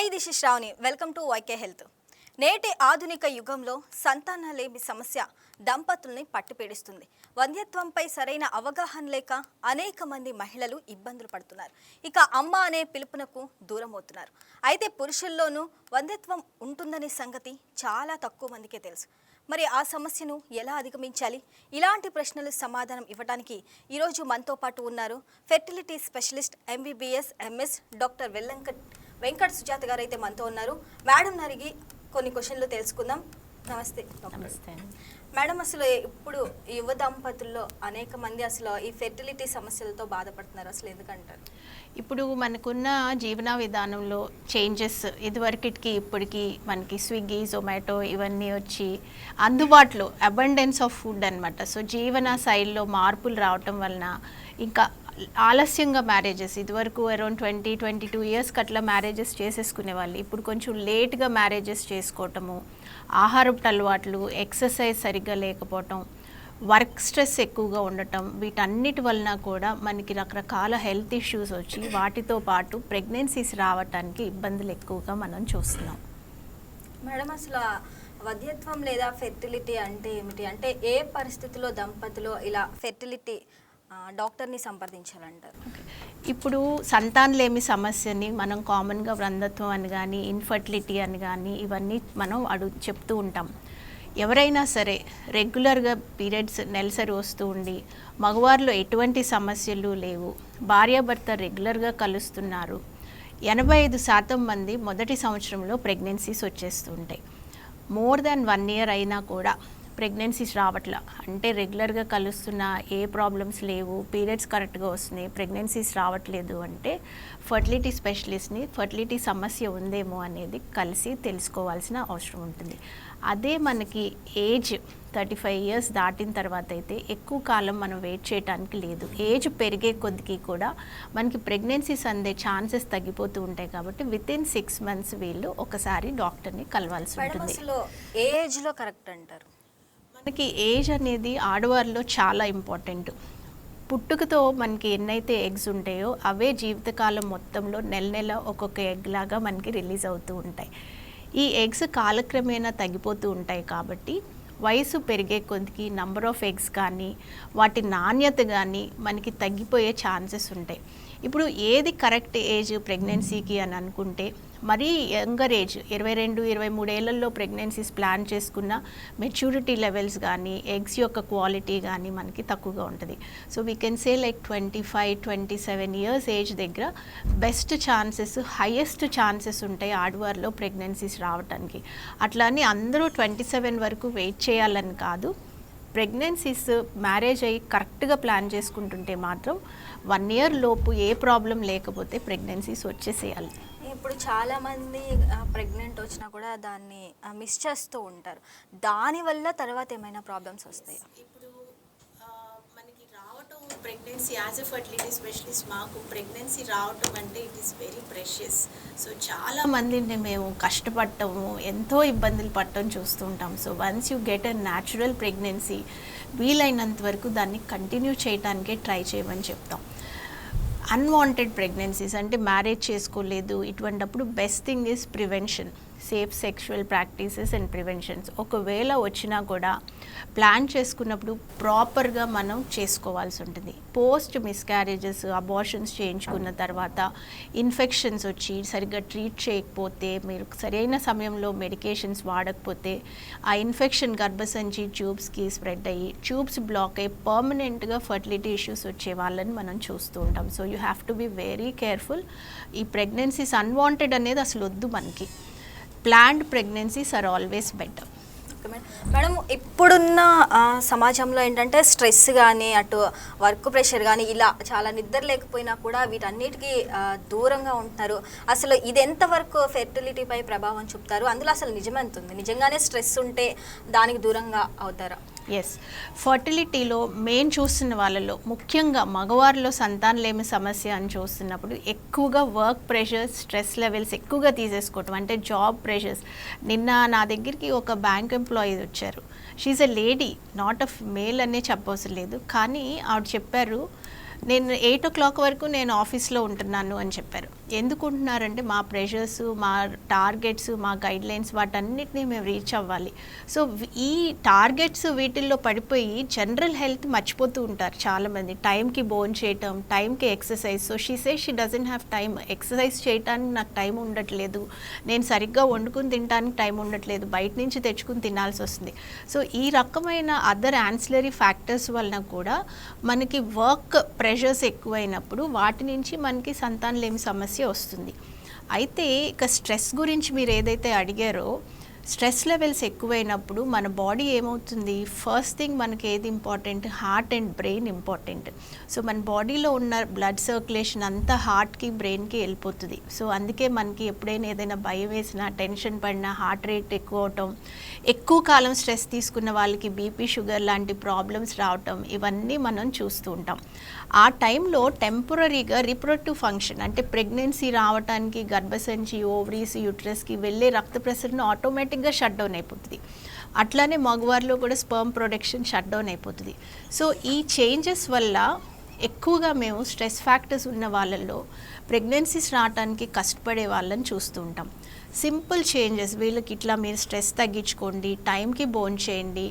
Hi this is Shravani welcome to Y K health నేటి ఆధునిక యుగంలో సంతానలేమి సమస్య దంపతుల్ని పట్టిపీడిస్తుంది వంధ్యత్వంపై సరైన అవగాహన లేక అనేక మంది మహిళలు ఇబ్బందులు పడుతున్నారు. ఇక అమ్మ అనే పిలుపునకు దూరం అవుతున్నారు. అయితే పురుషుల్లోనూ వంధ్యత్వం ఉంటుందనే సంగతి చాలా తక్కువ మందికే తెలుసు. మరి ఆ సమస్యను ఎలా అధిగమించాలి? ఇలాంటి ప్రశ్నలు సమాధానం ఇవ్వడానికి ఈరోజు మనతో పాటు ఉన్నారు. Fertility specialist MBBS MS doctor వెల్లంకట్ Venkat Sujatha గారు అయితే మనతో ఉన్నారు. మేడం అడిగి కొన్ని క్వశ్చన్లు తెలుసుకుందాం. నమస్తే. నమస్తే. మేడం అసలు ఇప్పుడు యువ దంపతుల్లో అనేక మంది అసలు ఈ ఫెర్టిలిటీ సమస్యలతో బాధపడుతున్నారు. అసలు ఎందుకంటారు? ఇప్పుడు మనకున్న జీవన విధానంలో చేంజెస్ ఇదివరకటికి ఇప్పటికి మనకి స్విగ్గీ జొమాటో ఇవన్నీ వచ్చి అందుబాటులో అబండెన్స్ ఆఫ్ ఫుడ్ అన్నమాట. సో జీవన శైలిలో మార్పులు రావటం వలన ఇంకా ఆలస్యంగా మ్యారేజెస్ ఇదివరకు అరౌండ్ ట్వంటీ ట్వంటీ టూ ఇయర్స్కి అట్లా మ్యారేజెస్ చేసేసుకునే వాళ్ళు. ఇప్పుడు కొంచెం లేట్గా మ్యారేజెస్ చేసుకోవటము ఆహారపు అలవాట్లు ఎక్సర్సైజ్ సరిగ్గా లేకపోవటం వర్క్ స్ట్రెస్ ఎక్కువగా ఉండటం వీటన్నిటి వలన కూడా మనకి రకరకాల హెల్త్ ఇష్యూస్ వచ్చి వాటితో పాటు ప్రెగ్నెన్సీస్ రావటానికి ఇబ్బందులు ఎక్కువగా మనం చూస్తున్నాం. మేడం అసలు వధ్యత్వం లేదా ఫెర్టిలిటీ అంటే ఏమిటి? అంటే ఏ పరిస్థితిలో దంపతులు ఇలా ఫెర్టిలిటీ డాక్టర్ని సంప్రదించాలంటారు. ఇప్పుడు సంతానలేమి సమస్యని మనం కామన్గా వృంధత్వం అని కానీ ఇన్ఫర్టిలిటీ అని కానీ ఇవన్నీ మనం అడుగు చెప్తూ ఉంటాం. ఎవరైనా సరే రెగ్యులర్గా పీరియడ్స్ నెలసరి వస్తూ ఉండి మగవారిలో ఎటువంటి సమస్యలు లేవు. భార్యాభర్త రెగ్యులర్గా కలుస్తున్నారు. ఎనభై ఐదు శాతం మంది మొదటి సంవత్సరంలో ప్రెగ్నెన్సీస్ వచ్చేస్తుంటాయి మోర్ దాన్ వన్ ఇయర్ అయినా కూడా ప్రెగ్నెన్సీస్ రావట్ల. అంటే రెగ్యులర్గా కలుస్తున్న ఏ ప్రాబ్లమ్స్ లేవు పీరియడ్స్ కరెక్ట్గా వస్తున్నాయి ప్రెగ్నెన్సీస్ రావట్లేదు అంటే ఫర్టిలిటీ స్పెషలిస్ట్ని ఫర్టిలిటీ సమస్య ఉందేమో అనేది కలిసి తెలుసుకోవాల్సిన అవసరం ఉంటుంది. అదే మనకి ఏజ్ థర్టీ ఫైవ్ ఇయర్స్ దాటిన తర్వాత అయితే ఎక్కువ కాలం మనం వెయిట్ చేయడానికి లేదు. ఏజ్ పెరిగే కొద్దికి కూడా మనకి ప్రెగ్నెన్సీస్ అందే ఛాన్సెస్ తగ్గిపోతూ ఉంటాయి కాబట్టి విత్ ఇన్ సిక్స్ మంత్స్ వీళ్ళు ఒకసారి డాక్టర్ని కలవాల్సి ఉంటుంది. ఏజ్లో కరెక్ట్ అంటారు? మనకి ఏజ్ అనేది ఆడవారిలో చాలా ఇంపార్టెంట్. పుట్టుకతో మనకి ఎన్నైతే ఎగ్స్ ఉంటాయో అవే జీవితకాలం మొత్తంలో నెల నెల ఒక్కొక్క ఎగ్ లాగా మనకి రిలీజ్ అవుతూ ఉంటాయి. ఈ ఎగ్స్ కాలక్రమేణా తగ్గిపోతూ ఉంటాయి కాబట్టి వయసు పెరిగే కొద్దికి నంబర్ ఆఫ్ ఎగ్స్ కానీ వాటి నాణ్యత కానీ మనకి తగ్గిపోయే ఛాన్సెస్ ఉంటాయి. ఇప్పుడు ఏది కరెక్ట్ ఏజ్ ప్రెగ్నెన్సీకి అని అనుకుంటే మరీ యంగర్ ఏజ్ ఇరవై రెండు ఇరవై మూడేళ్ళలో ప్రెగ్నెన్సీస్ ప్లాన్ చేసుకున్న మెచ్యూరిటీ లెవెల్స్ కానీ ఎగ్స్ యొక్క క్వాలిటీ కానీ మనకి తక్కువగా ఉంటుంది. So we can say like twenty five twenty seven years age దగ్గర బెస్ట్ ఛాన్సెస్ హయ్యెస్ట్ ఛాన్సెస్ ఉంటాయి ఆడవారిలో ప్రెగ్నెన్సీస్ రావడానికి అట్లా అని అందరూ ట్వంటీ సెవెన్ వరకు వెయిట్ చేయాలని కాదు ప్రెగ్నెన్సీస్ మ్యారేజ్ అయ్యి కరెక్ట్గా ప్లాన్ చేసుకుంటుంటే మాత్రం వన్ ఇయర్ లోపు ఏ ప్రాబ్లం లేకపోతే ప్రెగ్నెన్సీస్ వచ్చేసేయాలి. ఇప్పుడు చాలా మంది ప్రెగ్నెంట్ వచ్చినా కూడా దాన్ని మిస్ చేస్తూ ఉంటారు. దానివల్ల తర్వాత ఏమైనా ప్రాబ్లమ్స్ వస్తాయి? ఇప్పుడు మనకి రావటం pregnancy as a fertility specialist మాకు ప్రెగ్నెన్సీ రావటం అంటే it is very precious so చాలా మందిని మేము కష్టపడటము ఎంతో ఇబ్బందులు పడటం చూస్తుంటాం so once you get a natural pregnancy వీలైనంత వరకు దాన్ని కంటిన్యూ చేయడానికే ట్రై చేయమని చెప్తాం. అన్వాంటెడ్ ప్రెగ్నెన్సీస్ అంటే మ్యారేజ్ చేసుకోలేదు. ఇటువంటప్పుడు best thing is prevention safe sexual practices and preventions ఒకవేళ వచ్చినా కూడా ప్లాన్ చేసుకున్నప్పుడు ప్రాపర్గా మనం చేసుకోవాల్సి ఉంటుంది. పోస్ట్ మిస్క్యారేజెస్ అబార్షన్స్ చేయించుకున్న తర్వాత ఇన్ఫెక్షన్స్ వచ్చి సరిగ్గా ట్రీట్ చేయకపోతే మీరు సరైన సమయంలో మెడికేషన్స్ వాడకపోతే ఆ ఇన్ఫెక్షన్ గర్భసంచి ట్యూబ్స్కి స్ప్రెడ్ అయ్యి ట్యూబ్స్ బ్లాక్ అయ్యి పర్మనెంట్గా ఫర్టిలిటీ ఇష్యూస్ వచ్చే వాళ్ళని మనం చూస్తూ ఉంటాం. So you have to be very careful ఈ ప్రెగ్నెన్సీస్ అన్వాంటెడ్ అనేది అసలు వద్దు మనకి. Planned pregnancies are always better okay madam. Madam ఇప్పుడున్న సమాజంలో ఏంటంటే స్ట్రెస్ కానీ అటు వర్క్ ప్రెషర్ కానీ ఇలా చాలా నిద్ర లేకపోయినా కూడా వీటన్నిటికీ దూరంగా ఉంటున్నారు. అసలు ఇది ఎంతవరకు ఫెర్టిలిటీపై ప్రభావం చూపుతారు? అందులో అసలు నిజమెంత ఉంది? నిజంగానే స్ట్రెస్ ఉంటే దానికి దూరంగా అవుతారా? ఎస్ ఫర్టిలిటీలో మెయిన్ చూస్తున్న వాళ్ళలో ముఖ్యంగా మగవారిలో సంతానలేమి సమస్య అని చూస్తున్నప్పుడు ఎక్కువగా వర్క్ ప్రెషర్స్ స్ట్రెస్ లెవెల్స్ ఎక్కువగా తీసేసుకోవటం అంటే జాబ్ ప్రెషర్స్ నిన్న నా దగ్గరికి ఒక బ్యాంక్ ఎంప్లాయీ వచ్చారు. She's a lady not a male అనే చెప్పవసరం లేదు. కానీ ఆవిడ చెప్పారు నేను ఎయిట్ ఓ క్లాక్ వరకు నేను ఆఫీస్లో ఉంటున్నాను అని చెప్పారు. ఎందుకుంటున్నారంటే మా ప్రెషర్స్ మా టార్గెట్స్ మా గైడ్లైన్స్ వాటన్నిటిని మేము రీచ్ అవ్వాలి. సో ఈ టార్గెట్స్ వీటిల్లో పడిపోయి జనరల్ హెల్త్ మర్చిపోతూ ఉంటారు చాలామంది. టైంకి బోన్ చేయటం టైంకి exercise so she say she doesn't have time exercise చేయడానికి నాకు టైం ఉండట్లేదు. నేను సరిగ్గా వండుకుని తినడానికి టైం ఉండట్లేదు. బయట నుంచి తెచ్చుకుని తినాల్సి వస్తుంది. సో ఈ రకమైన అదర్ యాన్సిలరీ ఫ్యాక్టర్స్ వలన కూడా మనకి వర్క్ ప్రెషర్స్ ఎక్కువైనప్పుడు వాటి నుంచి మనకి సంతానలేమి సమస్య వస్తుంది. అయితే ఇక స్ట్రెస్ గురించి మీరు ఏదైతే అడిగారో స్ట్రెస్ లెవెల్స్ ఎక్కువైనప్పుడు మన బాడీ ఏమవుతుంది? ఫస్ట్ థింగ్ మనకి ఏది important? Heart and brain important. So మన బాడీలో ఉన్న బ్లడ్ సర్క్యులేషన్ అంతా హార్ట్కి బ్రెయిన్కి వెళ్ళిపోతుంది. సో అందుకే మనకి ఎప్పుడైనా ఏదైనా భయం వేసినా టెన్షన్ పడినా హార్ట్ రేట్ ఎక్కువ అవటం ఎక్కువ కాలం స్ట్రెస్ తీసుకున్న వాళ్ళకి బీపీ షుగర్ లాంటి ప్రాబ్లమ్స్ రావటం ఇవన్నీ మనం చూస్తూ ఉంటాం. ఆ టైంలో టెంపరీగా రిప్రొడక్టివ్ ఫంక్షన్ అంటే ప్రెగ్నెన్సీ రావటానికి గర్భసంచి ఓవరీస్ యూట్రస్కి వెళ్ళే రక్త ప్రసరణ ఆటోమేటిక్ ఆటోమేటిక్గా షట్ డౌన్ అయిపోతుంది. అట్లానే మగవారిలో కూడా స్పర్మ్ ప్రొడక్షన్ షట్ డౌన్ అయిపోతుంది. సో ఈ చేంజెస్ వల్ల ఎక్కువగా మేము స్ట్రెస్ ఫ్యాక్టర్స్ ఉన్న వాళ్ళల్లో ప్రెగ్నెన్సీస్ రావడానికి కష్టపడే వాళ్ళని చూస్తూ ఉంటాం. Simple changes. వీళ్ళకి ఇట్లా మీరు స్ట్రెస్ తగ్గించుకోండి టైంకి బోన్ చేయండి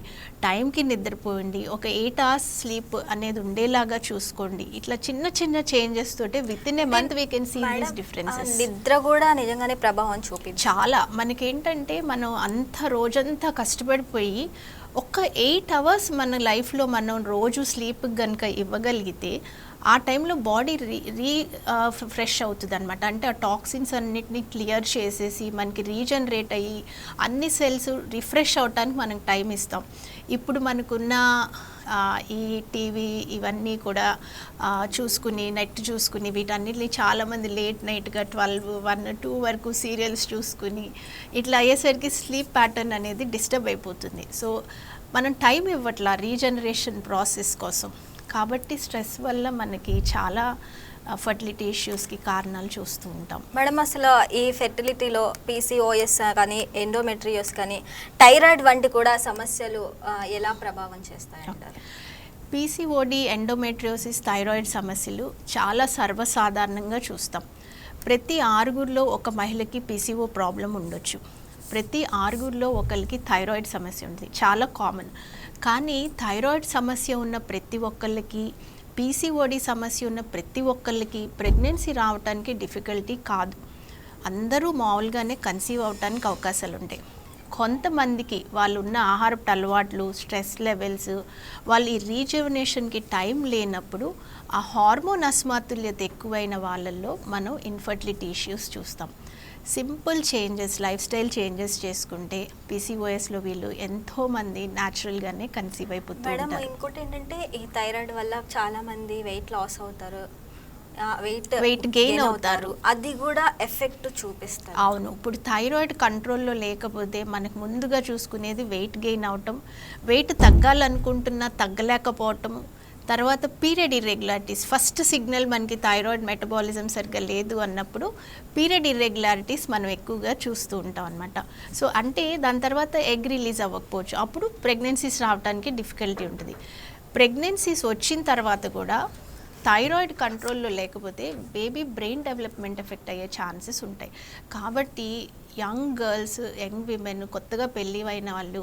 టైంకి నిద్రపోయండి ఒక ఎయిట్ అవర్స్ స్లీప్ అనేది ఉండేలాగా చూసుకోండి. ఇట్లా చిన్న చిన్న చేంజెస్ తోటే within a month we can see these differences నిద్ర కూడా నిజంగానే ప్రభావం చూపింది చాలా. మనకేంటంటే మనం అంత రోజంతా కష్టపడిపోయి ఒక్క ఎయిట్ అవర్స్ మన లైఫ్లో మనం రోజు స్లీప్ కనుక ఇవ్వగలిగితే ఆ టైంలో బాడీ రీ రీ ఫ్రెష్ అవుతుంది అనమాట అంటే ఆ టాక్సిన్స్ అన్నిటిని క్లియర్ చేసేసి మనకి రీజనరేట్ అయ్యి అన్ని సెల్స్ రిఫ్రెష్ అవటానికి మనకు టైం ఇస్తాం. ఇప్పుడు మనకున్న ఈ టీవీ ఇవన్నీ కూడా చూసుకుని నెట్ చూసుకుని వీటన్నిటిని చాలామంది లేట్ నైట్గా ట్వెల్వ్ వన్ టూ వరకు సీరియల్స్ చూసుకుని ఇట్లా అయ్యేసరికి స్లీప్ ప్యాటర్న్ అనేది డిస్టర్బ్ అయిపోతుంది. సో మనం టైం ఇవ్వట్లా రీజనరేషన్ ప్రాసెస్ కోసం. కాబట్టి స్ట్రెస్ వల్ల మనకి చాలా ఫర్టిలిటీ ఇష్యూస్కి కారణాలు చూస్తూ ఉంటాం. మేడం అసలు ఈ ఫెర్టిలిటీలో పీసీఓఎస్ కానీ ఎండోమెట్రియోస్ కానీ థైరాయిడ్ వంటి కూడా సమస్యలు ఎలా ప్రభావం చేస్తాయంటారు పీసీఓడి ఎండోమెట్రియోసిస్ థైరాయిడ్ సమస్యలు చాలా సర్వసాధారణంగా చూస్తాం. ప్రతి ఆరుగురిలో ఒక మహిళకి పీసీఓ ప్రాబ్లం ఉండొచ్చు. ప్రతి ఆరుగురిలో ఒకరికి థైరాయిడ్ సమస్య ఉంది. చాలా కామన్ కానీ థైరాయిడ్ సమస్య ఉన్న ప్రతి ఒక్కళ్ళకి పీసీఓడి సమస్య ఉన్న ప్రతి ఒక్కళ్ళకి ప్రెగ్నెన్సీ రావడానికి డిఫికల్టీ కాదు. అందరూ మామూలుగానే కన్సీవ్ అవడానికి అవకాశాలు ఉంటాయి కొంతమందికి వాళ్ళు ఉన్న ఆహారపు అలవాట్లు స్ట్రెస్ లెవెల్స్ వాళ్ళు ఈ రీజువనేషన్కి టైం లేనప్పుడు ఆ హార్మోన్ అసమతుల్యత ఎక్కువైన వాళ్ళల్లో మనం ఇన్ఫర్టిలిటీ ఇష్యూస్ చూస్తాం. Simple changes lifestyle changes చేసుకుంటే పీసీఓఎస్లో వీళ్ళు ఎంతోమంది న్యాచురల్గానే కన్సీవ్ అయిపోతూ మేడం ఇంకోటి ఏంటంటే ఈ థైరాయిడ్ వల్ల చాలా మంది వెయిట్ లాస్ అవుతారు. వెయిట్ Weight gain అవుతారు. అది కూడా ఎఫెక్ట్ చూపిస్తారు అవును. ఇప్పుడు థైరాయిడ్ కంట్రోల్లో లేకపోతే మనకు ముందుగా చూసుకునేది వెయిట్ గెయిన్ అవటం వెయిట్ తగ్గాలనుకుంటున్నా తగ్గలేకపోవటం తర్వాత పీరియడ్ ఇర్రెగ్యులారిటీస్. ఫస్ట్ సిగ్నల్ మనకి థైరాయిడ్ మెటబాలిజం సరిగ్గా లేదు అన్నప్పుడు పీరియడ్ ఇర్రెగ్యులారిటీస్ మనం ఎక్కువగా చూస్తూ ఉంటాం అనమాట సో అంటే దాని తర్వాత ఎగ్ రిలీజ్ అవ్వకపోవచ్చు. అప్పుడు ప్రెగ్నెన్సీస్ రావడానికి డిఫికల్టీ ఉంటుంది. ప్రెగ్నెన్సీస్ వచ్చిన తర్వాత కూడా థైరాయిడ్ కంట్రోల్లో లేకపోతే బేబీ బ్రెయిన్ డెవలప్మెంట్ ఎఫెక్ట్ అయ్యే ఛాన్సెస్ ఉంటాయి. కాబట్టి యంగ్ గర్ల్స్ యంగ్ విమెన్ కొత్తగా పెళ్ళి అయిన వాళ్ళు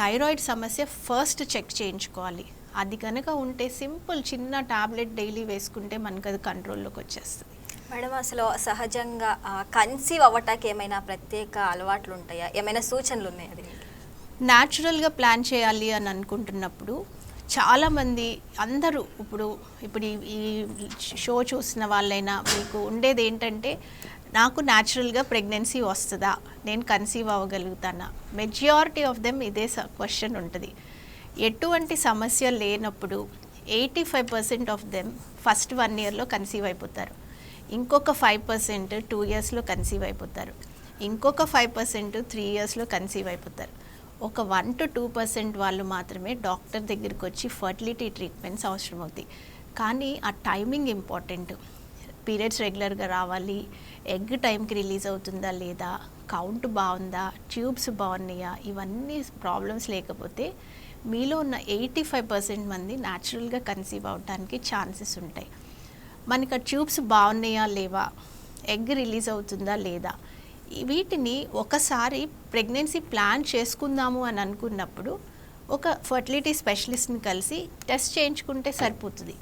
థైరాయిడ్ సమస్య ఫస్ట్ చెక్ చేయించుకోవాలి. అది కనుక ఉంటే సింపుల్ చిన్న టాబ్లెట్ డైలీ వేసుకుంటే మనకు అది కంట్రోల్లోకి వచ్చేస్తుంది. మేడం అసలు సహజంగా కన్సీవ్ అవ్వటానికి ఏమైనా ప్రత్యేక అలవాట్లు ఉంటాయా? ఏమైనా సూచనలు ఉన్నాయా దీనికి? న్యాచురల్గా ప్లాన్ చేయాలి అని అనుకుంటున్నప్పుడు చాలామంది అందరూ ఇప్పుడు ఇప్పుడు ఈ- ఈ షో చూసిన వాళ్ళైనా మీకు ఉండేది ఏంటంటే నాకు న్యాచురల్గా ప్రెగ్నెన్సీ వస్తుందా? నేను కన్సీవ్ అవ్వగలుగుతానా? మెజారిటీ ఆఫ్ దెమ్ ఇదే క్వశ్చన్ ఉంటుంది. ఎటువంటి సమస్య లేనప్పుడు eighty five percent of them first one ఇయర్లో కన్సీవ్ అయిపోతారు. ఇంకొక ఫైవ్ పర్సెంట్ టూ ఇయర్స్లో కన్సీవ్ అయిపోతారు. ఇంకొక ఫైవ్ పర్సెంట్ త్రీ ఇయర్స్లో కన్సీవ్ అయిపోతారు. ఒక వన్ టు టూ పర్సెంట్ వాళ్ళు మాత్రమే డాక్టర్ దగ్గరికి వచ్చి ఫర్టిలిటీ ట్రీట్మెంట్స్ అవసరం అవుతాయి కానీ ఆ టైమింగ్ ఇంపార్టెంట్. పీరియడ్స్ రెగ్యులర్గా రావాలి. ఎగ్ టైంకి రిలీజ్ అవుతుందా లేదా? కౌంట్ బాగుందా? ట్యూబ్స్ బాగున్నాయా? ఇవన్నీ ప్రాబ్లమ్స్ లేకపోతే మీలో ఉన్న ఎయిటీ ఫైవ్ పర్సెంట్ మంది న్యాచురల్గా కన్సీవ్ అవడానికి ఛాన్సెస్ ఉంటాయి. మనకి ఆ ట్యూబ్స్ బాగున్నాయా లేవా? ఎగ్ రిలీజ్ అవుతుందా లేదా? వీటిని ఒకసారి ప్రెగ్నెన్సీ ప్లాన్ చేసుకుందాము అని అనుకున్నప్పుడు ఒక ఫర్టిలిటీ స్పెషలిస్ట్ని కలిసి టెస్ట్ చేయించుకుంటే సరిపోతుంది.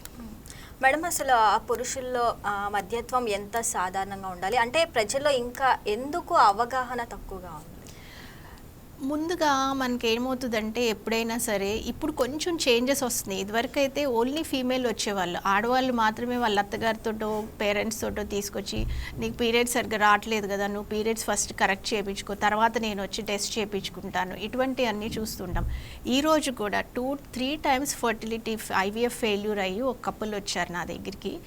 మేడం అసలు ఆ పురుషుల్లో మధ్యత్వం ఎంత సాధారణంగా ఉండాలి? అంటే ప్రజల్లో ఇంకా ఎందుకు అవగాహన తక్కువగా ఉంది? ముందుగా మనకి ఏమవుతుందంటే ఎప్పుడైనా సరే ఇప్పుడు కొంచెం చేంజెస్ వస్తున్నాయి. ఇదివరకు అయితే ఓన్లీ ఫీమేల్ వచ్చేవాళ్ళు. ఆడవాళ్ళు మాత్రమే వాళ్ళ అత్తగారితోటో పేరెంట్స్ తోటో తీసుకొచ్చి నీకు పీరియడ్స్ సరిగ్గా రావట్లేదు కదా నువ్వు పీరియడ్స్ ఫస్ట్ కరెక్ట్ చేయించుకో తర్వాత నేను వచ్చి టెస్ట్ చేయించుకుంటాను. ఇటువంటి అన్నీ చూస్తుంటాం ఈరోజు కూడా two three times fertility IVF failure అయ్యి ఒక కప్పుల్ వచ్చారు నా దగ్గరికి.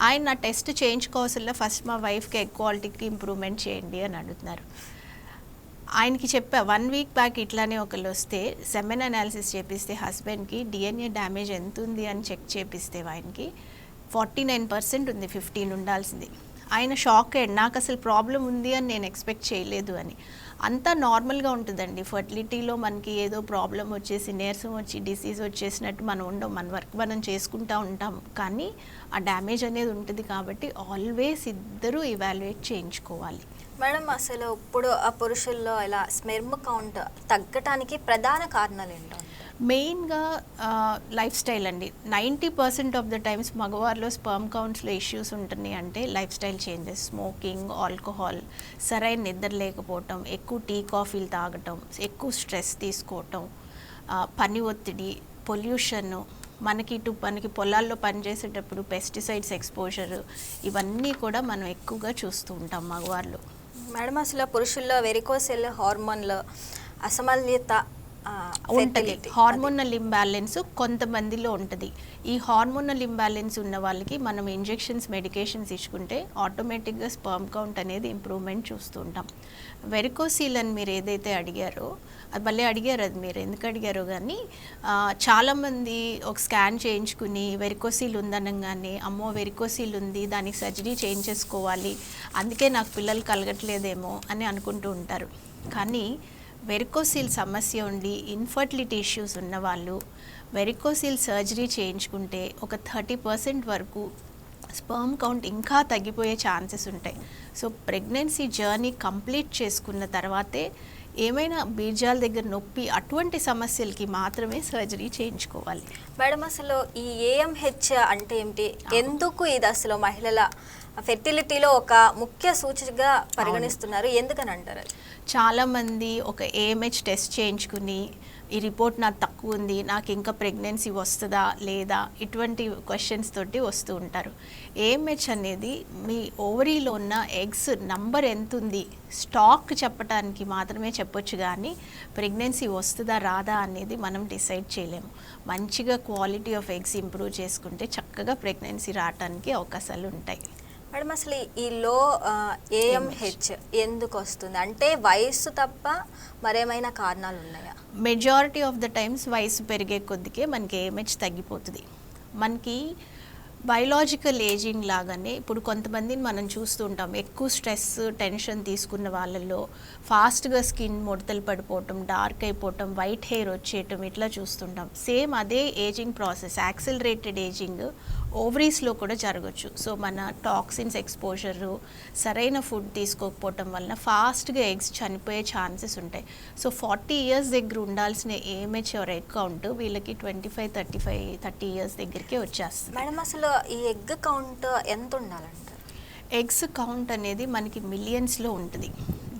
ఆయన నా టెస్ట్ చేయించుకోవాల్సిన ఫస్ట్ మా వైఫ్కి ఎగ్ క్వాలిటీకి ఇంప్రూవ్మెంట్ చేయండి అని అడుగుతున్నారు. ఆయనకి చెప్పా వన్ వీక్ బ్యాక్ ఇట్లానే ఒకళ్ళు వస్తే సెమెన్ అనాలిసిస్ చేపిస్తే హస్బెండ్కి డిఎన్ఏ డ్యామేజ్ ఎంత ఉంది అని చెక్ చేపిస్తే ఆయనకి ఫార్టీ నైన్ పర్సెంట్ ఉంది ఫిఫ్టీన్ ఉండాల్సింది. ఆయన షాక్ అయ్యాడు నాకు అసలు ప్రాబ్లం ఉంది అని నేను ఎక్స్పెక్ట్ చేయలేదు అని. అంతా నార్మల్గా ఉంటుందండి. ఫర్టిలిటీలో మనకి ఏదో ప్రాబ్లం వచ్చేసి నీరసం వచ్చి డిసీజ్ వచ్చేసినట్టు మనం ఉండం మన వర్క్ మనం చేసుకుంటూ ఉంటాం. కానీ ఆ డ్యామేజ్ అనేది ఉంటుంది కాబట్టి ఆల్వేస్ ఇద్దరూ ఇవాల్యుయేట్ చేయించుకోవాలి. మేడం అసలు ఇప్పుడు ఆ పురుషుల్లో ఇలా స్మెర్మ్ కౌంట్ తగ్గటానికి ప్రధాన కారణాలు ఏంటో? మెయిన్గా లైఫ్ స్టైల్ అండి. Ninety percent of the times మగవారిలో sperm కౌంట్స్లో ఇష్యూస్ ఉంటున్నాయి అంటే lifestyle changes. Smoking alcohol సరైన నిద్ర లేకపోవటం ఎక్కువ టీ కాఫీలు తాగటం ఎక్కువ స్ట్రెస్ తీసుకోవటం పని ఒత్తిడి పొల్యూషన్ మనకి ఇటు మనకి పొలాల్లో పనిచేసేటప్పుడు పెస్టిసైడ్స్ ఎక్స్పోజర్ ఇవన్నీ కూడా మనం ఎక్కువగా చూస్తూ ఉంటాం మగవారిలో. మేడం అసలు పురుషుల్లో వెరికోసెల్ హార్మోన్లు అసమల్యత ఉంటుంది. హార్మోనల్ ఇంబ్యాలెన్స్ కొంతమందిలో ఉంటుంది. ఈ హార్మోనల్ ఇంబ్యాలెన్స్ ఉన్న వాళ్ళకి మనం ఇంజెక్షన్స్ మెడికేషన్స్ ఇచ్చుకుంటే ఆటోమేటిక్గా స్పర్మ్ కౌంట్ అనేది ఇంప్రూవ్మెంట్ చూస్తూ ఉంటాం వెరికోసీల్ అని మీరు ఏదైతే అడిగారో అది భలే అడిగారు అది మీరు. ఎందుకు అడిగారో కానీ చాలామంది ఒక స్కాన్ చేయించుకుని వెరికోసీల్ ఉందనగానే అమ్మో వెరికోసీల్ ఉంది దానికి సర్జరీ చేయించేసుకోవాలి అందుకే నాకు పిల్లలు కలగట్లేదేమో అని అనుకుంటూ ఉంటారు. కానీ వెరికోసిల్ సమస్య ఉండి ఇన్ఫర్టిలిటీ ఇష్యూస్ ఉన్నవాళ్ళు వెరికోసిల్ సర్జరీ చేయించుకుంటే ఒక థర్టీ పర్సెంట్ వరకు స్పర్మ్ కౌంట్ ఇంకా తగ్గిపోయే ఛాన్సెస్ ఉంటాయి. సో ప్రెగ్నెన్సీ జర్నీ కంప్లీట్ చేసుకున్న తర్వాతే ఏమైనా బీజాల దగ్గర నొప్పి అటువంటి సమస్యలకి మాత్రమే సర్జరీ చేయించుకోవాలి. మేడం అసలు ఈ ఏఎంహెచ్ అంటే ఏమిటి? ఎందుకు ఇది అసలు మహిళల ఫెర్టిలిటీలో ఒక ముఖ్య సూచికగా పరిగణిస్తున్నారు? ఎందుకని అంటారు? చాలామంది ఒక ఏఎంహెచ్ టెస్ట్ చేయించుకుని ఈ రిపోర్ట్ నాకు తక్కువ ఉంది నాకు ఇంకా ప్రెగ్నెన్సీ వస్తుందా లేదా? ఇటువంటి క్వశ్చన్స్ తోటి వస్తూ ఉంటారు. ఏఎంహెచ్ అనేది మీ ఓవరీలో ఉన్న ఎగ్స్ నంబర్ ఎంత ఉంది? స్టాక్ చెప్పడానికి మాత్రమే చెప్పొచ్చు కానీ ప్రెగ్నెన్సీ వస్తుందా రాదా అనేది మనం డిసైడ్ చేయలేము. మంచిగా క్వాలిటీ ఆఫ్ ఎగ్స్ ఇంప్రూవ్ చేసుకుంటే చక్కగా ప్రెగ్నెన్సీ రావడానికి అవకాశాలు ఉంటాయి. మేడం అసలు ఈ లో ఏఎంహెచ్ ఎందుకు వస్తుంది అంటే వయస్సు తప్ప మరేమైనా కారణాలు ఉన్నాయా మెజారిటీ ఆఫ్ ద టైమ్స్ వయసు పెరిగే కొద్దికే మనకి ఏఎంహెచ్ తగ్గిపోతుంది. మనకి బయలాజికల్ ఏజింగ్ లాగానే ఇప్పుడు కొంతమందిని మనం చూస్తూ ఉంటాం. ఎక్కువ స్ట్రెస్ టెన్షన్ తీసుకున్న వాళ్ళల్లో ఫాస్ట్గా స్కిన్ ముడతలు పడిపోవటం డార్క్ అయిపోవటం వైట్ హెయిర్ వచ్చేయటం ఇట్లా చూస్తుంటాం. సేమ్ అదే ఏజింగ్ ప్రాసెస్ యాక్సిలరేటెడ్ ఏజింగ్ ఓవరీస్లో కూడా జరగచ్చు. సో మన టాక్సిన్స్ ఎక్స్పోజరు సరైన ఫుడ్ తీసుకోకపోవటం వలన ఫాస్ట్గా ఎగ్స్ చనిపోయే ఛాన్సెస్ ఉంటాయి. సో ఫార్టీ ఇయర్స్ దగ్గర ఉండాల్సిన ఏమేజ్ ఎవర్ ఎగ్ కౌంట్ వీళ్ళకి twenty five thirty five thirty years దగ్గరికి వచ్చేస్తుంది. మేడం అసలు ఈ ఎగ్ కౌంట్ ఎంత ఉండాలంటారు? ఎగ్స్ కౌంట్ అనేది మనకి మిలియన్స్లో ఉంటుంది.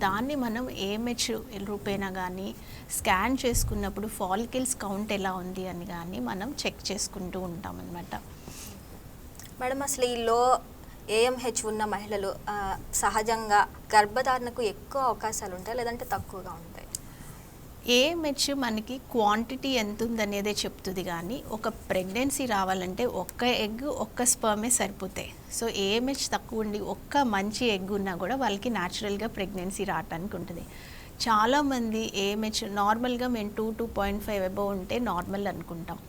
దాన్ని మనం ఏమెచ్ రూపేనా కానీ స్కాన్ చేసుకున్నప్పుడు ఫాలికిల్స్ కౌంట్ ఎలా ఉంది అని కానీ మనం చెక్ చేసుకుంటూ ఉంటాం అనమాట మేడం అసలు ఈ లో ఏఎంహెచ్ ఉన్న మహిళలు సహజంగా గర్భధారణకు ఎక్కువ అవకాశాలు ఉంటాయి? లేదంటే తక్కువగా ఉంటాయి? ఏఎంహెచ్ మనకి క్వాంటిటీ ఎంత ఉందనేదే చెప్తుంది కానీ ఒక ప్రెగ్నెన్సీ రావాలంటే ఒక్క ఎగ్ ఒక్క స్పర్మే సరిపోతాయి. సో ఏఎంహెచ్ తక్కువ ఉండి ఒక్క మంచి ఎగ్ ఉన్నా కూడా వాళ్ళకి న్యాచురల్గా ప్రెగ్నెన్సీ రావటానికి ఉంటుంది. చాలామంది ఏఎంహెచ్ నార్మల్గా మేము two two point five above ఉంటే నార్మల్ అనుకుంటాం.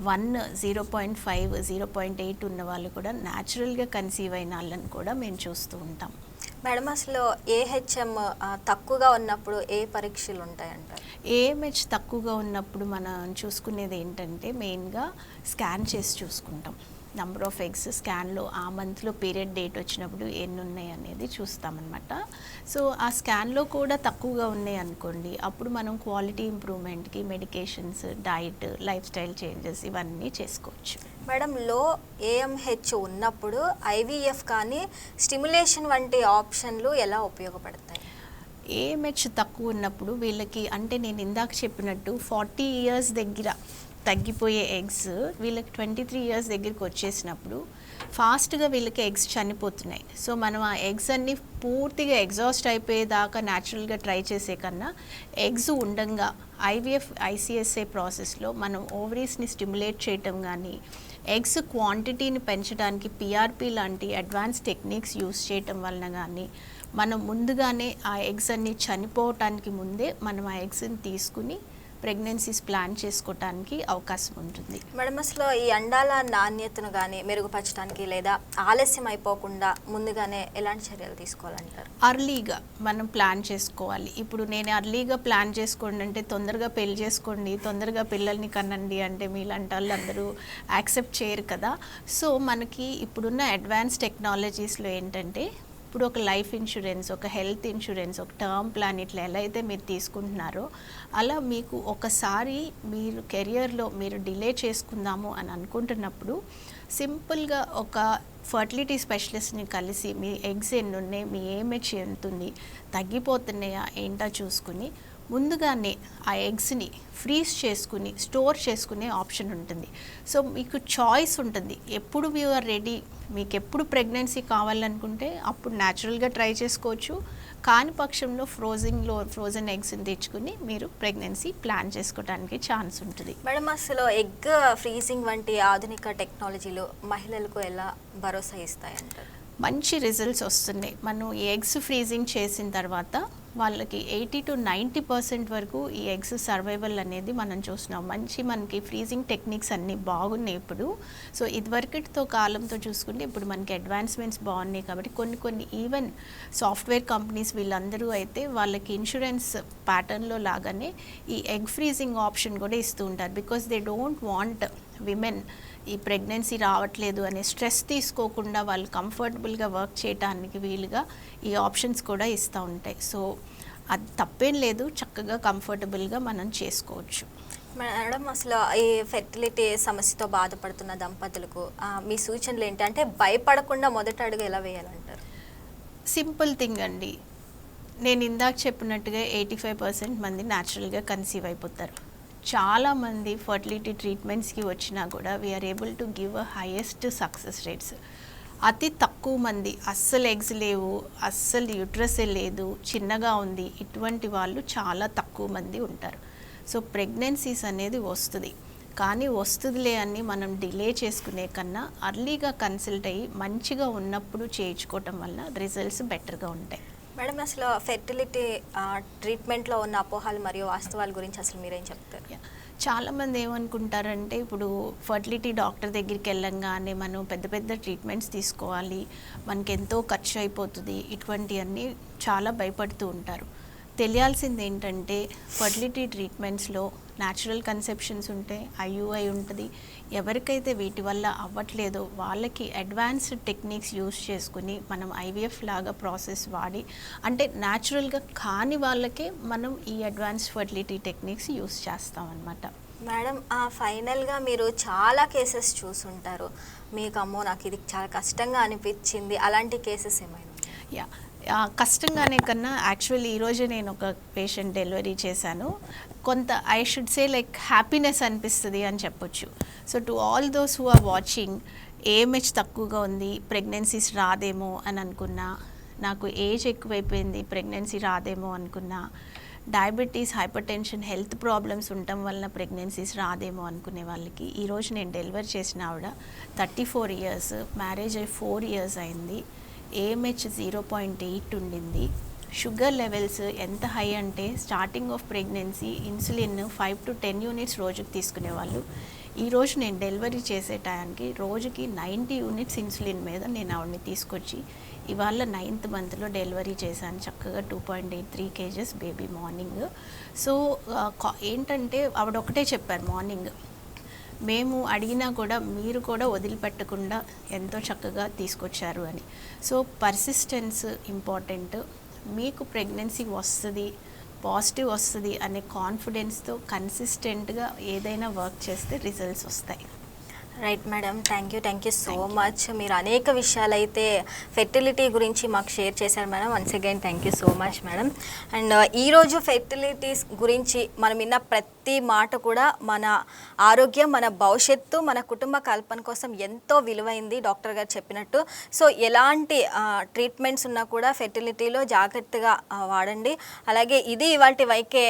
One zero point five zero point eight ఉన్న వాళ్ళు కూడా న్యాచురల్గా కన్సీవ్ అయిన వాళ్ళని కూడా మేము చూస్తూ ఉంటాం. మేడం అసలు ఏహెచ్ఎం తక్కువగా ఉన్నప్పుడు ఏ పరీక్షలు ఉంటాయంటారు? ఏఎంహెచ్ తక్కువగా ఉన్నప్పుడు మనం చూసుకునేది ఏంటంటే మెయిన్గా స్కాన్ చేసి చూసుకుంటాం. నంబర్ ఆఫ్ ఎగ్స్ స్కాన్లో ఆ మంత్లో పీరియడ్ డేట్ వచ్చినప్పుడు ఎన్ని ఉన్నాయి అనేది చూస్తామన్నమాట. సో ఆ స్కాన్లో కూడా తక్కువగా ఉన్నాయి అనుకోండి అప్పుడు మనం క్వాలిటీ ఇంప్రూవ్మెంట్కి medications diet lifestyle changes ఇవన్నీ చేసుకోవచ్చు. మేడం లో ఏఎంహెచ్ ఉన్నప్పుడు ఐవీఎఫ్ కానీ స్టిమ్యులేషన్ వంటి ఆప్షన్లు ఎలా ఉపయోగపడతాయి? ఏఎంహెచ్ తక్కువ ఉన్నప్పుడు వీళ్ళకి అంటే నేను ఇందాక చెప్పినట్టు ఫార్టీ ఇయర్స్ దగ్గర తగ్గిపోయే ఎగ్స్ వీళ్ళకి ట్వంటీ త్రీ ఇయర్స్ దగ్గరికి వచ్చేసినప్పుడు ఫాస్ట్గా వీళ్ళకి ఎగ్స్ చనిపోతున్నాయి. సో మనం ఆ ఎగ్స్ అన్ని పూర్తిగా ఎగ్జాస్ట్ అయిపోయేదాకా న్యాచురల్గా ట్రై చేసే కన్నా ఎగ్స్ ఉండంగా ఐవీఎఫ్ ఐసిఎస్ఏ ప్రాసెస్లో మనం ఓవరీస్ని స్టిమ్యులేట్ చేయటం కానీ ఎగ్స్ క్వాంటిటీని పెంచడానికి పిఆర్పి లాంటి అడ్వాన్స్ టెక్నిక్స్ యూస్ చేయటం వలన కానీ మనం ముందుగానే ఆ ఎగ్స్ అన్ని చనిపోవటానికి ముందే మనం ఆ ఎగ్స్ని తీసుకుని ప్రెగ్నెన్సీస్ ప్లాన్ చేసుకోవటానికి అవకాశం ఉంటుంది. మేడం అసలు ఈ అండాల నాణ్యతను కానీ మెరుగుపరచడానికి లేదా ఆలస్యం అయిపోకుండా ముందుగానే ఎలాంటి చర్యలు తీసుకోవాలంటారు? అర్లీగా మనం ప్లాన్ చేసుకోవాలి. ఇప్పుడు నేను అర్లీగా ప్లాన్ చేసుకోండి అంటే తొందరగా పెళ్ళి చేసుకోండి తొందరగా పిల్లల్ని కనండి అంటే మీలాంటి వాళ్ళు అందరూ యాక్సెప్ట్ చేయరు కదా. సో మనకి ఇప్పుడున్న అడ్వాన్స్ టెక్నాలజీస్లో ఏంటంటే ఇప్పుడు ఒక లైఫ్ ఇన్సూరెన్స్ ఒక హెల్త్ ఇన్సూరెన్స్ ఒక టర్మ్ ప్లాన్ ఇట్లా ఎలా అయితే మీరు తీసుకుంటున్నారో అలా మీకు ఒకసారి మీరు కెరియర్లో మీరు డిలే చేసుకుందాము అని అనుకుంటున్నప్పుడు సింపుల్గా ఒక ఫర్టిలిటీ స్పెషలిస్ట్ని కలిసి మీ ఎగ్స్ ఎన్ని ఉన్నాయి మీ ఏమేజ్ ఎంత ఉంది తగ్గిపోతున్నాయా ఏంటో చూసుకుని ముందుగానే ఆ ఎగ్స్ని ఫ్రీజ్ చేసుకుని స్టోర్ చేసుకునే ఆప్షన్ ఉంటుంది. సో మీకు చాయిస్ ఉంటుంది. ఎప్పుడు యు ఆర్ రెడీ మీకు ఎప్పుడు ప్రెగ్నెన్సీ కావాలనుకుంటే అప్పుడు న్యాచురల్గా ట్రై చేసుకోవచ్చు. కాని పక్షంలో ఫ్రోజింగ్లో ఫ్రోజన్ ఎగ్స్ని తెచ్చుకుని మీరు ప్రెగ్నెన్సీ ప్లాన్ చేసుకోవడానికి ఛాన్స్ ఉంటుంది. మేడం అసలు ఎగ్ ఫ్రీజింగ్ వంటి ఆధునిక టెక్నాలజీలు మహిళలకు ఎలా భరోసా ఇస్తాయంటారు? మంచి రిజల్ట్స్ వస్తున్నాయి. మనం ఎగ్స్ ఫ్రీజింగ్ చేసిన తర్వాత వాళ్ళకి ఎయిటీ టు నైంటీ పర్సెంట్ వరకు ఈ ఎగ్స్ సర్వైవల్ అనేది మనం చూస్తున్నాం. మంచి మనకి ఫ్రీజింగ్ టెక్నిక్స్ అన్నీ బాగున్నాయి ఇప్పుడు. సో ఇదివరకటితో కాలంతో చూసుకుంటే ఇప్పుడు మనకి అడ్వాన్స్మెంట్స్ బాగున్నాయి కాబట్టి కొన్ని కొన్ని ఈవెన్ సాఫ్ట్వేర్ కంపెనీస్ వీళ్ళందరూ అయితే వాళ్ళకి ఇన్సూరెన్స్ ప్యాటర్న్లో లాగానే ఈ ఎగ్ ఫ్రీజింగ్ ఆప్షన్ కూడా ఇస్తూ ఉంటారు. Because they don't want women ఈ ప్రెగ్నెన్సీ రావట్లేదు అనే స్ట్రెస్ తీసుకోకుండా వాళ్ళు కంఫర్టబుల్గా వర్క్ చేయడానికి వీలుగా ఈ ఆప్షన్స్ కూడా ఇస్తూ ఉంటాయి. సో అది తప్పేం లేదు. చక్కగా కంఫర్టబుల్గా మనం చేసుకోవచ్చు. మేడం అసలు ఈ ఫెర్టిలిటీ సమస్యతో బాధపడుతున్న దంపతులకు మీ సూచనలు ఏంటి? అంటే భయపడకుండా మొదట అడుగు ఎలా వేయాలంటారు? సింపుల్ థింగ్ అండి. నేను ఇందాక చెప్పినట్టుగా ఎయిటీ ఫైవ్ పర్సెంట్ మంది న్యాచురల్గా కన్సీవ్ అయిపోతారు. చాలామంది ఫర్టిలిటీ ట్రీట్మెంట్స్కి వచ్చినా కూడా we are able to give a highest success rates అతి తక్కువ మంది అస్సలు ఎగ్స్ లేవు అస్సలు యూట్రసే లేదు చిన్నగా ఉంది ఇటువంటి వాళ్ళు చాలా తక్కువ మంది ఉంటారు. సో ప్రెగ్నెన్సీస్ అనేది వస్తుంది. కానీ వస్తుందిలే అని మనం డిలే చేసుకునే కన్నా అర్లీగా కన్సల్ట్ అయ్యి మంచిగా ఉన్నప్పుడు చేయించుకోవటం వల్ల రిజల్ట్స్ బెటర్గా ఉంటాయి. మేడం అసలు ఫెర్టిలిటీ ట్రీట్మెంట్లో ఉన్న అపోహాలు మరియు వాస్తవాల గురించి అసలు మీరేం చెప్తారు? చాలామంది ఏమనుకుంటారంటే ఇప్పుడు ఫర్టిలిటీ డాక్టర్ దగ్గరికి వెళ్ళంగానే మనం పెద్ద పెద్ద ట్రీట్మెంట్స్ తీసుకోవాలి మనకి ఎంతో ఖర్చు అయిపోతుంది ఇటువంటివన్నీ చాలా భయపడుతూ ఉంటారు. తెలియాల్సింది ఏంటంటే ఫర్టిలిటీ ట్రీట్మెంట్స్లో న్యాచురల్ కన్సెప్షన్స్ ఉంటాయి ఐయుఐ ఉంటుంది. ఎవరికైతే వీటి వల్ల అవ్వట్లేదో వాళ్ళకి అడ్వాన్స్డ్ టెక్నిక్స్ యూస్ చేసుకుని మనం ఐవీఎఫ్ లాగా ప్రాసెస్ వాడి అంటే న్యాచురల్గా కాని వాళ్ళకే మనం ఈ అడ్వాన్స్ ఫర్టిలిటీ టెక్నిక్స్ యూస్ చేస్తాం అన్నమాట మేడం ఆ ఫైనల్గా మీరు చాలా కేసెస్ చూసుంటారు. మీకు అమ్మో నాకు ఇది చాలా కష్టంగా అనిపించింది. అలాంటి కేసెస్ ఏమైనా? యా కష్టంగానే కన్నా యాక్చువల్లీ ఈరోజు నేను ఒక పేషెంట్ డెలివరీ చేశాను. కొంత I should say like happiness అనిపిస్తుంది అని చెప్పొచ్చు. So to all those who are watching AMH తక్కువగా ఉంది ప్రెగ్నెన్సీస్ రాదేమో అని అనుకున్నా నాకు ఏజ్ ఎక్కువైపోయింది ప్రెగ్నెన్సీ రాదేమో అనుకున్నా diabetes hypertension health problems ఉండటం వలన ప్రెగ్నెన్సీస్ రాదేమో అనుకునే వాళ్ళకి ఈరోజు నేను డెలివరీ చేసిన ఆవిడ థర్టీ ఫోర్ ఇయర్స్ మ్యారేజ్ అయ్యి ఫోర్ ఇయర్స్ అయింది. ఏఎంహెచ్ జీరో పాయింట్ ఎయిట్ ఉండింది. షుగర్ లెవెల్స్ ఎంత హై అంటే starting of pregnancy insulin five to ten units రోజుకి తీసుకునేవాళ్ళు. ఈరోజు నేను డెలివరీ చేసే టయానికి రోజుకి నైంటీ యూనిట్స్ ఇన్సులిన్ మీద నేను ఆవిడని తీసుకొచ్చి ఇవాళ నైన్త్ మంత్లో డెలివరీ చేశాను. చక్కగా two point eight three kgs baby morning so ఏంటంటే ఆవిడ ఒకటే చెప్పారు మార్నింగ్ మేము అడిగినా కూడా మీరు కూడా వదిలిపెట్టకుండా ఎంతో చక్కగా తీసుకొచ్చారు అని. సో పర్సిస్టెన్స్ ఇంపార్టెంట్ మీకు ప్రెగ్నెన్సీ వస్తుంది పాజిటివ్ వస్తుంది అనే కాన్ఫిడెన్స్తో కన్సిస్టెంట్గా ఏదైనా వర్క్ చేస్తే రిజల్ట్స్ వస్తాయి. Right madam thank you thank you so much మీరు అనేక విషయాలైతే ఫెర్టిలిటీ గురించి మాకు షేర్ చేశారు madam once again thank you so much madam and ఈరోజు ఫెర్టిలిటీస్ గురించి మనం విన్న ప్రతి మాట కూడా మన ఆరోగ్యం మన భవిష్యత్తు మన కుటుంబ కల్పన కోసం ఎంతో విలువైంది డాక్టర్ గారు చెప్పినట్టు. సో ఎలాంటి ట్రీట్మెంట్స్ ఉన్నా కూడా ఫెర్టిలిటీలో జాగ్రత్తగా వాడండి. అలాగే ఇది ఇవాటి Y K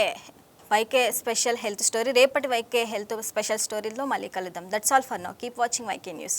Y K special health story రేపటి వైకే హెల్త్ స్పెషల్ స్టోరీలో మళ్ళీ కలుద్దాం. That's all for now keep watching Y K news.